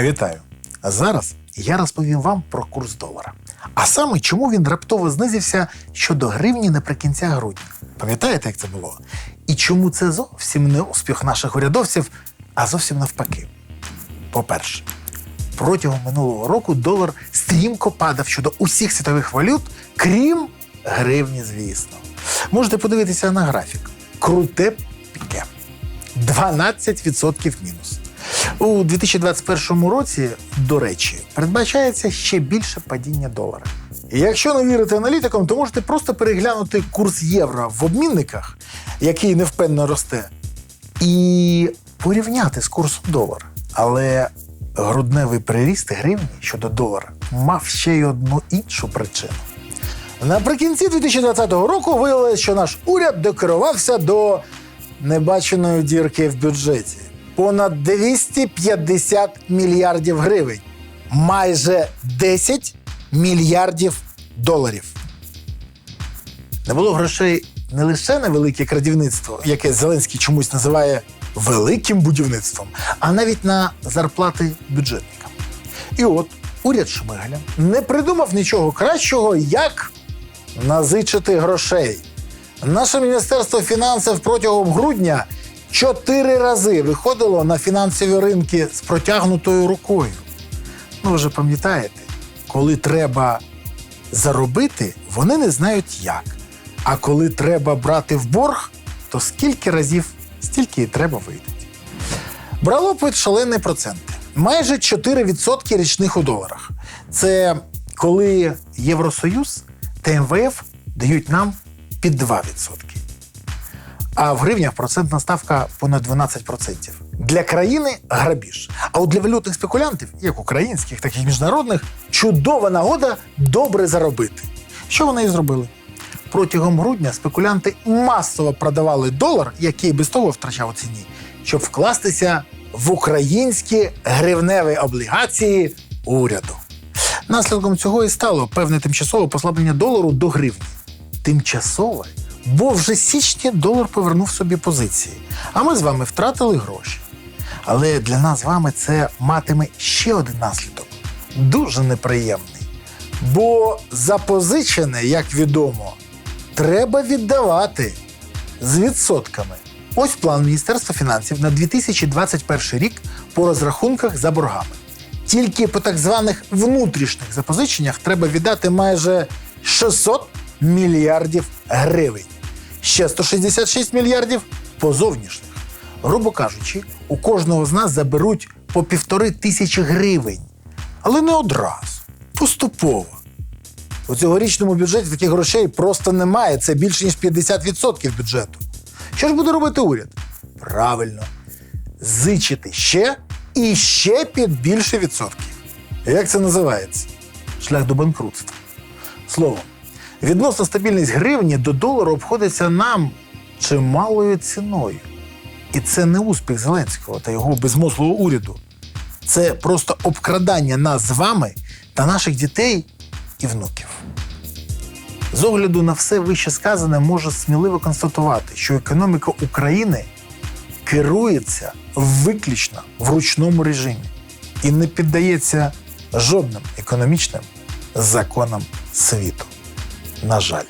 Вітаю! Зараз я розповім вам про курс долара. А саме, чому він раптово знизився щодо гривні наприкінця грудня. Пам'ятаєте, як це було? І чому це зовсім не успіх наших урядовців, а зовсім навпаки. По-перше, протягом минулого року долар стрімко падав щодо усіх світових валют, крім гривні, звісно. Можете подивитися на графік. Круте піке. 12% мінус. У 2021 році, до речі, передбачається ще більше падіння долара. І якщо не вірите аналітикам, то можете просто переглянути курс євро в обмінниках, який невпинно росте, і порівняти з курсом долара. Але грудневий приріст гривні щодо долара мав ще й одну іншу причину. Наприкінці 2020 року виявилось, що наш уряд докерувався до небаченої дірки в бюджеті. Понад 250 мільярдів гривень, майже 10 мільярдів доларів. Не було грошей не лише на велике крадівництво, яке Зеленський чомусь називає великим будівництвом, а навіть на зарплати бюджетникам. І от уряд Шмигаля не придумав нічого кращого, як назичити грошей. Наше міністерство фінансів протягом грудня чотири рази виходило на фінансові ринки з протягнутою рукою. Ну, ви вже пам'ятаєте, коли треба заробити, вони не знають як. А коли треба брати в борг, то скільки разів, стільки і треба видати. Брало під шалені проценти. Майже 4% річних у доларах. Це коли Євросоюз та МВФ дають нам під 2%. А в гривнях процентна ставка понад 12%. Для країни грабіж. А от для валютних спекулянтів, як українських, так і міжнародних, чудова нагода добре заробити. Що вони і зробили? Протягом грудня спекулянти масово продавали долар, який без того втрачав у ціні, щоб вкластися в українські гривневі облігації уряду. Наслідком цього і стало певне тимчасове послаблення долару до гривні. Тимчасове, бо вже з січня долар повернув собі позиції, а ми з вами втратили гроші. Але для нас з вами це матиме ще один наслідок дуже неприємний. Бо запозичене, як відомо, треба віддавати з відсотками. Ось план Міністерства фінансів на 2021 рік по розрахунках за боргами. Тільки по так званих внутрішніх запозиченнях треба віддати майже 600 мільярдів гривень. Ще 166 мільярдів по зовнішніх. Грубо кажучи, у кожного з нас заберуть по півтори тисячі гривень. Але не одразу, поступово. У цьогорічному бюджеті таких грошей просто немає. Це більше ніж 50% бюджету. Що ж буде робити уряд? Правильно, зичити ще і ще під більше відсотків. Як це називається? Шлях до банкрутства. Словом, відносна стабільність гривні до долару обходиться нам чималою ціною. І це не успіх Зеленського та його безмозглого уряду. Це просто обкрадання нас з вами та наших дітей і внуків. З огляду на все вище сказане, можу сміливо констатувати, що економіка України керується виключно в ручному режимі і не піддається жодним економічним законам світу. На жаль.